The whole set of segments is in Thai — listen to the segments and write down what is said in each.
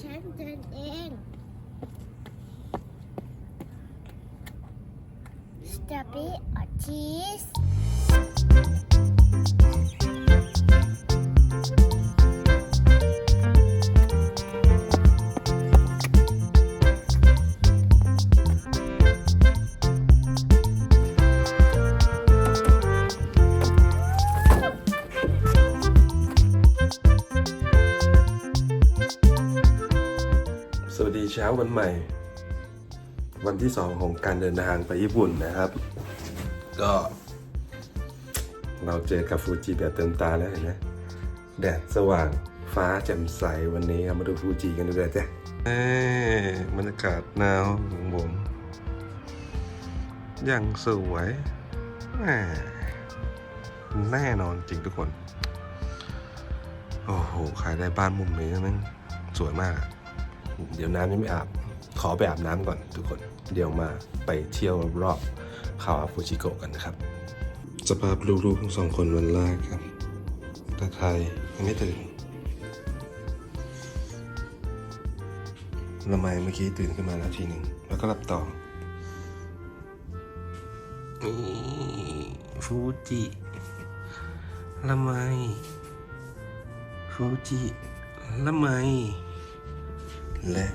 ฉันเดินเองสตรอเบอรี่อชีส วันใหม่ วันที่สองของการเดินทางไปญี่ปุ่นนะครับ ก็ เราเจอกับฟูจิแบบเต็มตาแล้วเห็นไหมแดดสว่างฟ้าแจ่มใสวันนี้ครับมาดูฟูจิกันดูเลยจ้ะเอ้บรรยากาศหนาวของผมอย่างสวยแน่นอนจริงทุกคน โอ้โหใครได้บ้านมุมนี้นั่งสวยมากอะ เดี๋ยวน้ำยังไม่อาบ ขอไปอาบน้ำก่อนทุกคน เดี๋ยวมาไปเที่ยวรอบๆเขาอาฟูจิโกะกันนะครับ สภาพลูกๆทั้งสองคนวันแรกครับตาไทยยังไม่ตื่นละไมเมื่อกี้ตื่นขึ้นมาแล้วทีหนึ่งแล้วก็หลับต่อนี่ฟูจิละไมฟูจิละไม และ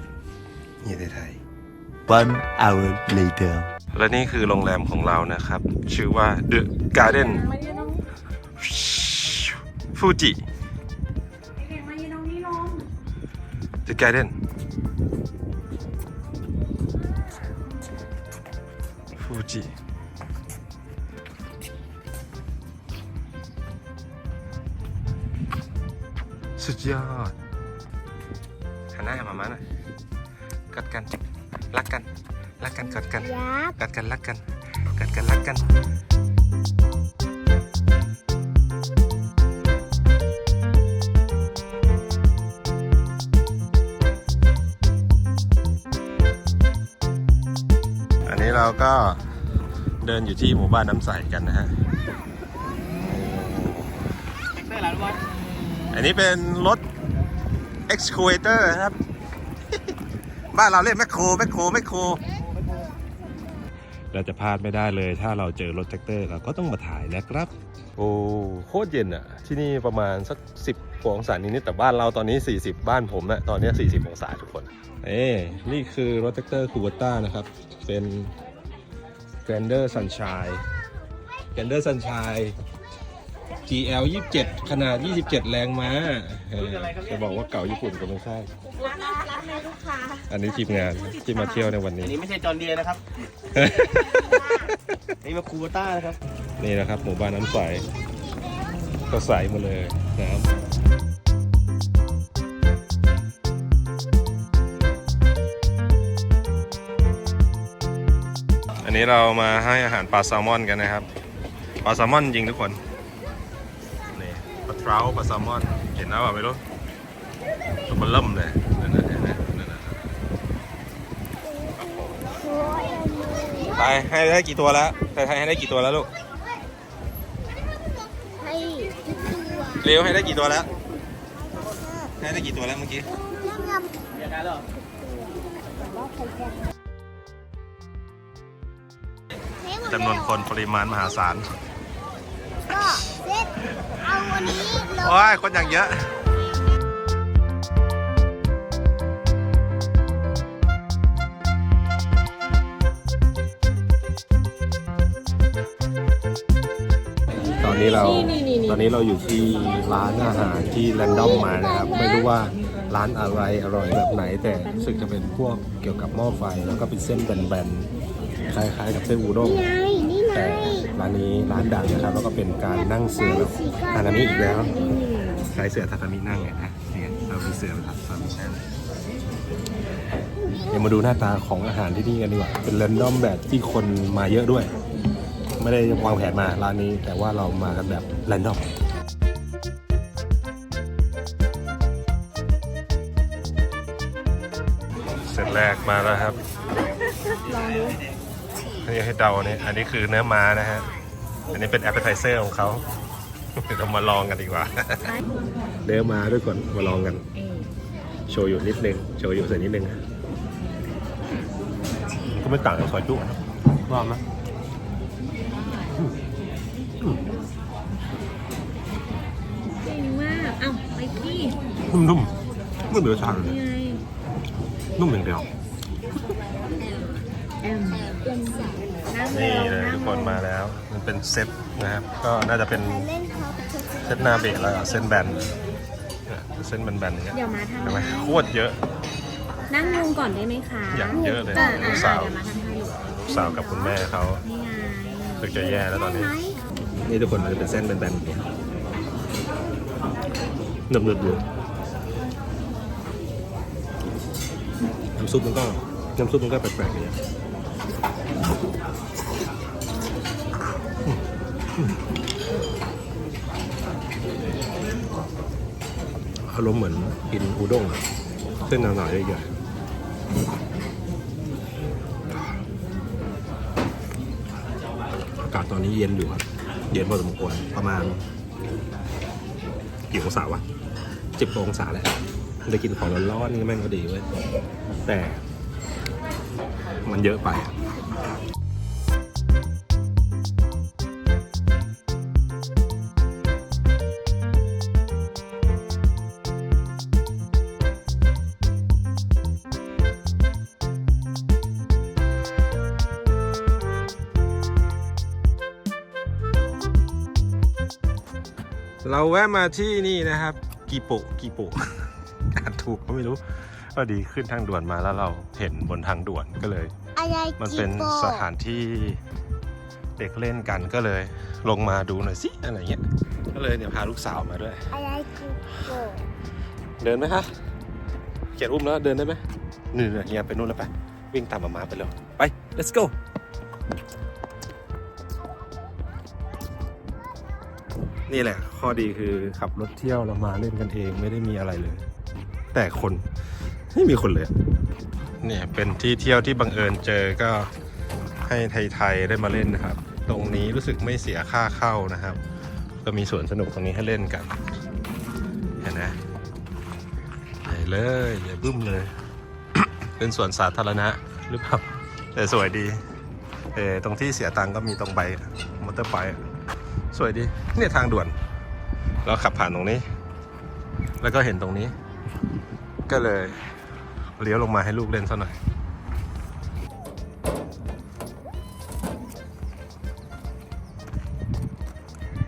เฮียไทย One hour later. และนี่คือโรงแรมของเรานะครับ ชื่อว่า The Garden ฟูจิเด็กมายืนตรงนี้ลง The Garden ฟูจิสุดยอด หันหน้ามามาหน่อยกัดกัน รักกัน รักกันกัดกันยักษ์กัดกันรักกันกัดกันรักกันอันนี้เราก็เดินอยู่ที่หมู่บ้านน้ำใสกันนะฮะได้หลายวันอันนี้เป็นรถ excavator ครับ บ้านเราเรียกแมคโครแมคโครแมคโครเราจะพลาดไม่ได้เลย ถ้าเราเจอรถแท็กเตอร์เราก็ต้องมาถ่ายนะครับ โอ้โคตรเย็นอะที่นี่ประมาณสักสิบกว่าองศานิดๆแต่บ้านเราตอนนี้ 40 บ้านผมนะตอนนี้ 40 องศาทุกคน เอ้นี่คือรถแท็กเตอร์คูเบต้านะครับ เป็น Grander Sunshine Grander Sunshine GL 27 ขนาด 27 แรงม้าเออจะบอกว่าเก่าญี่ปุ่นก็ไม่ใช่ร้า นร้านแม่ลูกค้าอันนี้ทีมงานที่มาเที่ยวในวันอันนี้นี้ไม่ใช่จอร์นเดียร์นะครับ นี่มาคูเบต้านะครับ นี่นะครับหมู่บ้านน้ำใสก็ใสหมาเลยน้ำอันนี้เรามาให้อาหารปลาแซลมอนกันนะครับ ปลาแซลมอนจริงทุกคน นี่ปลาเทราปลาแซลมอน เห็นแล้วเปล่าไม่รู้ตัวมันเริ่มเลยนั่นนะ ไปให้ได้กี่ตัวแล้วแต่ไทยให้ได้กี่ตัวแล้วลูกให้ทุกตัวเร็วให้ได้กี่ตัวแล้ว ให้ได้กี่ตัวแล้วเมื่อกี้มีอาการแล้วเหรอจำนวนคนปริมาณมหาศาลก็เซ็ตเอาวันนี้ลงโอ้ยคนอย่างเยอะ นนี้เราตอนนี้เราอยู่ที่ร้านอาหารที่แรนดอมมานะครับ ไม่รู้ว่าร้านอะไรอร่อยแบบไหน แต่รู้สึกจะเป็นพวกเกี่ยวกับหม้อไฟแล้วก็เป็นเส้นแบนๆคล้ายๆ กับเส้นอูด้งไงนี่ไงแต่ร้านนี้ร้านดังนะครับ แล้วก็เป็นการนั่งเสือแบบทานามิอีกแล้วใช้เสือทานามินั่งไงนะเนี่ยเรามีเสือทานามินั่งเดี๋ยวมาดูหน้าตาของอาหารที่นี่กันดีกว่า เป็นเรนดอมแบบที่คนมาเยอะด้วย ไม่ได้วางแผนมาร้านนี้ แต่ว่าเรามากันแบบเรนดอมเสร็จแรกมาแล้วครับอันนี้ให้เดาเนี่ยอันนี้คือเนื้อม้านะฮะ อันนี้เป็นแอปเปอร์ไทเซอร์ของเขาเดี๋ยวเรามาลองกันดีกว่า เนื้อม้าด้วยก่อนมาลองกัน โชว์อยู่นิดนึง โชว์อยู่ใส่นิดนึง ก็ไม่ต่างจากซอยจุ๊นะว่าไห เอ้าไปที่นุ่มๆไม่เหลือชาเลยนี่ไงนุ่มอย่างเดียวแอมนั่งนี่ลงเลยนั่ทุงกคนลงมาแล้ว มันเป็นเซตนะครับ ก็น่าจะเป็นเล่นเขาไปทุกเซตนาเบะแล้วก็เส้นแบนเนี่ยเส้นแบนๆอย่างเงี้ยเดี๋ยวมาทำใช่ไหมให้โคตรเยอะ นั่งลงก่อนได้ไหมคะอย่างเยอะเลยอ่าลูอ่ากสาว เดี๋ยวมาทำให้ลูกลูกสาวกับคุณแม่เขานี่ไง รู้สึกจะแย่แล้วตอนนี้ไหมนี่ทุกคนมันจะเป็นเส้นแบนๆอย่างเงี้ย หนึบๆอยู่น้ำซุปมันก็น้ำซุปมันก็แปลกๆอย่างเงี้ยอารมณ์เหมือนกินอูด้งอะเส้นหนาๆใหญ่ๆอากาศตอนนี้เย็นอยู่ครับ เย็นพอสมควรประมาณกี่องศาวะ สิบองศาแหละได้กินของร้อนๆนี่แม่งก็ดีเว้ย แต่มันเยอะไปอะเราแวะมาที่นี่นะครับ กีโปะกีโปะอ่านถูกก็ไม่รู้พอดีขึ้นทางด่วนมาแล้วเราเห็นบนทางด่วนก็เลย อะไรมันกีเป็นโปสถานที่เด็กเล่นกันก็เลยลงมาดูหน่อยสิอะไรเงี้ย ก็เลยเนี่ยพาลูกสาวมาด้วย อะไรกีโปเดินไหมคะเกียรอุ้มแล้วเดินได้ไหมนี่นเฮียไปนู่นแล้วไป วิ่งตามมามาไปเลยไป let's go นี่แหละ ข้อดีคือขับรถเที่ยวเรามาเล่นกันเองไม่ได้มีอะไรเลย แต่คนไม่มีคนเลยเนี่ยเป็นที่เที่ยวที่บังเอิญเจอก็ให้ไทยๆได้มาเล่นนะครับ ตรงนี้รู้สึกไม่เสียค่าเข้านะครับ ก็มีสวนสนุกตรงนี้ให้เล่นกัน เห็นไหมใหญ่เลยใหญ่บึ้มเลย เป็นสวนสาธารณะหรือเปล่าแต่สวยดีเออตรงที่เสียตังก็มีตรงใบมอเตอร์ไบค์สวยดี เนี่ยทางด่วน เราขับผ่านตรงนี้ แล้วก็เห็นตรงนี้ ก็เลยเลี้ยวลงมาให้ลูกเล่นซะหน่อย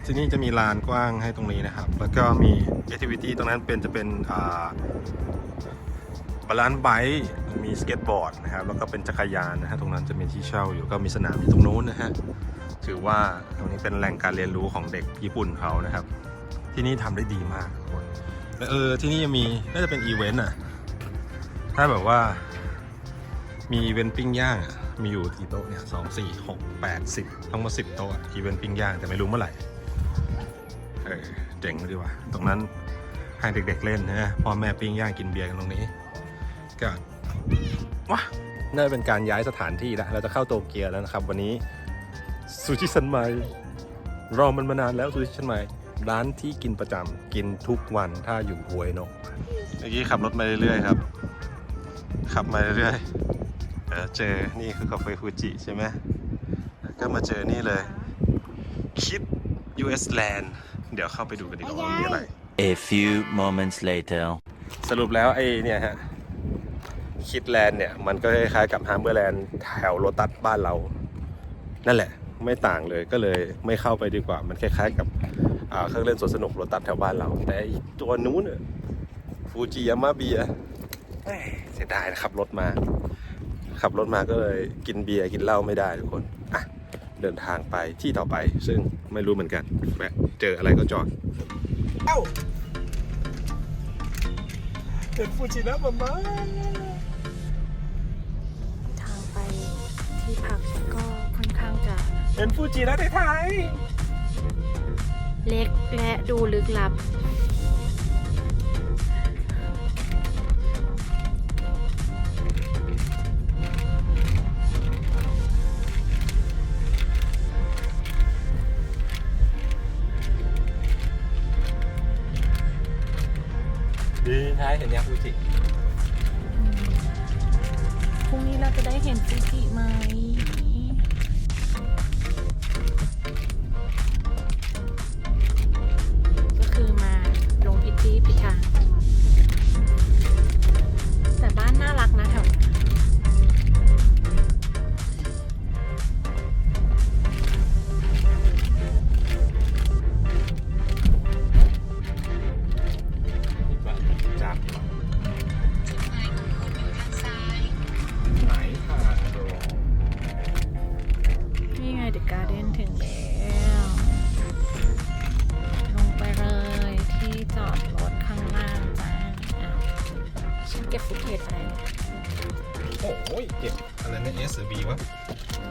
ที่นี่จะมีลานกว้างให้ตรงนี้นะครับ แล้วก็มีแอคทิวิตี้ตรงนั้นเป็นจะเป็นอ่าบาลานซ์ไบค์มีสเก็ตบอร์ดนะครับ แล้วก็เป็นจักรยานนะฮะตรงนั้นจะมีที่เช่าอยู่ก็มีสนามอยู่ตรงนู้นนะฮะถือว่าตรงนี้เป็นแหล่งการเรียนรู้ของเด็กญี่ปุ่นเขานะครับ ที่นี่ทำได้ดีมากทุกคนและเออที่นี่ยังมีน่าจะเป็นอีเวนต์อะ ถ้าแบบว่า มีอีเวนต์ปิ้งย่างอะมีอยู่กี่โต๊ะเนี่ยสองสี่หกแปดสิบทั้งหมดสิบโต๊ะอีเวนต์ปิ้งย่างแต่ไม่รู้เมื่อไหร่เออเจ๋งดีว่ะตรงนั้นให้เด็กๆเล่นนะพ่อแม่ปิ้งย่างกินเบียร์กันตรงนี้ก็ว้าน่าจะเป็นการย้ายสถานที่แล้วเราจะเข้าโตเกียวแล้วนะครับ วันนี้ซูชิซันไมรอมันมานานแล้วซูชิซันไม ร้านที่กินประจำกินทุกวันถ้าอยู่ฮวยโนะเมื่อกี้ขับรถมาเรื่อยๆครับ ขับมาเรื่อยๆเออเจอนี่คือกาแฟฟูจิใช่ไหมแล้วก็มาเจอนี่เลยคิด US Land เดี๋ยวเข้าไปดูกันดีกว่าว่ามีอะไร A few moments later. สรุปแล้วไอ้เนี่ยฮะคิดแลนด์เนี่ย มันก็คล้ายๆกับฮาร์เบอร์แลนด์แถวโลตัสบ้านเรา นั่นแหละ ไม่ต่างเลยก็เลยไม่เข้าไปดีกว่า มันคล้ายๆกับอ่า เครื่องเล่นสวนสนุกโลตัสแถวบ้านเรา แต่ไอ้ตัวนู้นฟูจิยาม่าเบียเสียดายนะครับรถมา ขับรถมาก็เลยกินเบียร์กินเหล้าไม่ได้ทุกคนอะเดินทางไปที่ต่อไป ซึ่งไม่รู้เหมือนกันแวะเจออะไรก็จอดเอ้าเป็นฟูจินะมามาทางไปที่พักก็ค่อนข้างจะเป็นฟูจินะในไทย เล็กและดูลึกลับ ดีท้ายเห็นยักษ์ฟูจิพรุ่งนี้เราจะได้เห็นฟูจิไหม การ์เด้นถึงแล้วลงไปเลยที่จอดรถข้างล่างจ้าอะฉันเก็บฟุตเทจอะไรเนี่ยโอ้ยเก็บอะไรนะ S หรือ B วะ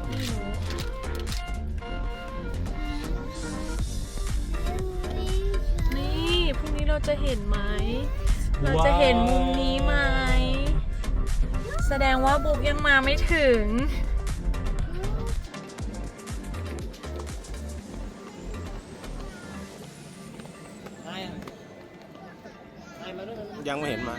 ไม่รู้นี่พรุ่งนี้เราจะเห็นไหม เราจะเห็นมุมนี้ไหม แสดงว่าบุ๊กยังมาไม่ถึง ยังไม่เห็นมา